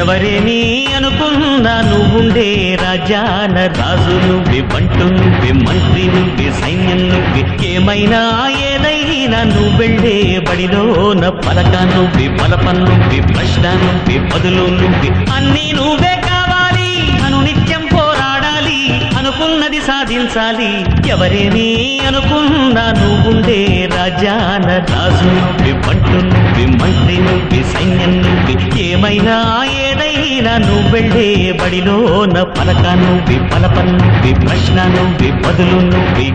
ఎవరేని అనుకున్నా నువ్వుండే రాజాన రాజు నువ్వే బంటు నువ్వే మంత్రి నువ్వే సైన్యం నువ్వే ఏమైనా ఏదైనా నువ్వెళ్ళే బడిలోన పలక నువ్వే పలప నువ్వే ప్రశ్న నువ్వే బదులు నువ్వే అన్నీ నువ్వే కావాలి అను నిత్యం పోరాడాలి అనుకున్నది సాధించాలి ఎవరేని అనుకున్నా నువ్వుండే రాజాన రాజు నువ్వే. నువ్వే ఏమైనా ఏదైనా నువ్వు వెళ్ళే బడిలోన పలక నువ్వే పలప నువ్వే ప్రశ్న నువ్వే బదులు నువ్వే.